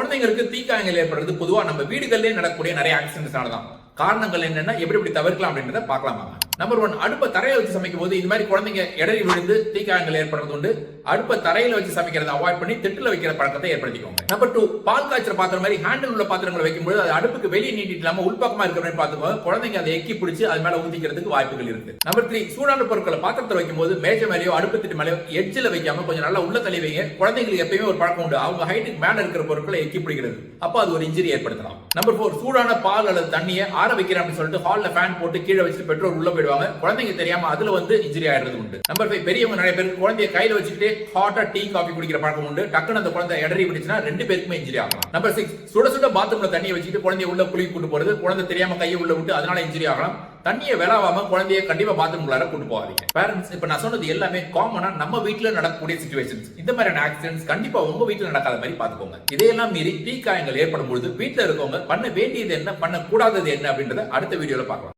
குழந்தைங்களுக்கு தீக்காயங்கள் ஏற்படுறது பொதுவா நம்ம வீடுகளிலே நடக்கக்கூடிய நிறைய ஆக்சிடென்ட்ஸ்னால தான் காரணங்கள் என்னன்னா எப்படி எப்படி தவிர்க்கலாம் அப்படின்றத பார்க்கலாம் நம்பர் ஒன் அடுப்பை தரையில வச்சு சமைக்கும் போது இந்த மாதிரி குழந்தைங்க இடறி விழுந்து தீக்காயங்கள் ஏற்படுறது உண்டு. அடுப்பை தரையில வச்சு சமைக்கிறத அவாய்ட் பண்ணி திட்டுல வைக்கிற பழக்கத்தை ஏற்படுத்திக்கோங்க. நம்பர் டூ பால் காய்ச்சல் பாத்திரம் மாதிரி ஹேண்டில் உள்ள பாத்திரங்களை வைக்கும்போது அது அடுப்புக்கு வெளியே நீட்டிட்டு இல்லாம உள்பக்கமா இருக்கிற மாதிரி பார்த்துக்கோங்க. குழந்தைங்க அதை எக்கி பிடிச்சி அது மேல ஊதிக்கிறதுக்கு வாய்ப்புகள் இருக்கு. நம்பர் த்ரீ சூடான பொருட்களை பாத்திரத்தில் வைக்கும்போது மேஜை மேலேயோ அடுப்பு திட்டு மேலேயோ எட்ஜில் வைக்காம கொஞ்சம் நல்லா உள்ள தள்ளி வைங்க. குழந்தைங்களுக்கு எப்பயுமே ஒரு பழக்கம் உண்டு. அவங்க ஹைட்டுக்கு மேல இருக்கிற பொருட்களை எக்கி பிடிக்கிறது. அப்போ அது ஒரு இன்ஜுரி ஏற்படுத்தலாம். நம்பர் ஃபோர் சூடான பால் அல்லது தண்ணியை ஆற வைக்கிறேன் அப்படின்னு சொல்லிட்டு ஹாலில் ஃபேன் போட்டு கீழே வச்சுட்டு பெட்ரோல் உள்ள போயிடுவாங்க. குழந்தைங்க தெரியாம அதுல வந்து இன்ஜுரி ஆயிடுறது உண்டு. நம்பர் ஃபைவ் பெரியவங்க நிறைய பேர் குழந்தைய கையில வச்சுக்கிட்டு ஹாட்டா டீ காஃபி குடிக்கிற பழக்கம் உண்டு. டக்குனு அந்த குழந்தை இடறி பிடிச்சுன்னா ரெண்டு பேருக்குமே இன்ஜுரி ஆகலாம். நம்பர் சிக்ஸ் சுட சுட பாத்ரூம்ல தண்ணியை வச்சுட்டு குழந்தைய உள்ள குளி கூட்டு போறது. குழந்தை தெரியாம கையை உள்ள விட்டு அதனால இன்ஜுரி ஆகலாம். தண்ணியை விளாவாம குழந்தைய கண்டிப்பா பாத்ரூம் உள்ளார கூட்டு போகாதீங்க. பேரண்ட்ஸ் இப்ப நான் சொன்னது எல்லாமே காமனா நம்ம வீட்ல நடக்கக்கூடிய சுச்சுவேஷன்ஸ் இந்த மாதிரியான ஆக்சிடென்ட்ஸ் கண்டிப்பா உங்க வீட்டுல நடக்காத மாதிரி பாத்துக்கோங்க இதையெல்லாம் மீறி தீக்காயங்கள் ஏற்படும் பொழுது வீட்ல இருக்கவங்க பண்ண வேண்டியது என்ன பண்ண கூடாதது என்ன அப்படின்றத அடுத்த வீடியோல பார்க்கலாம்.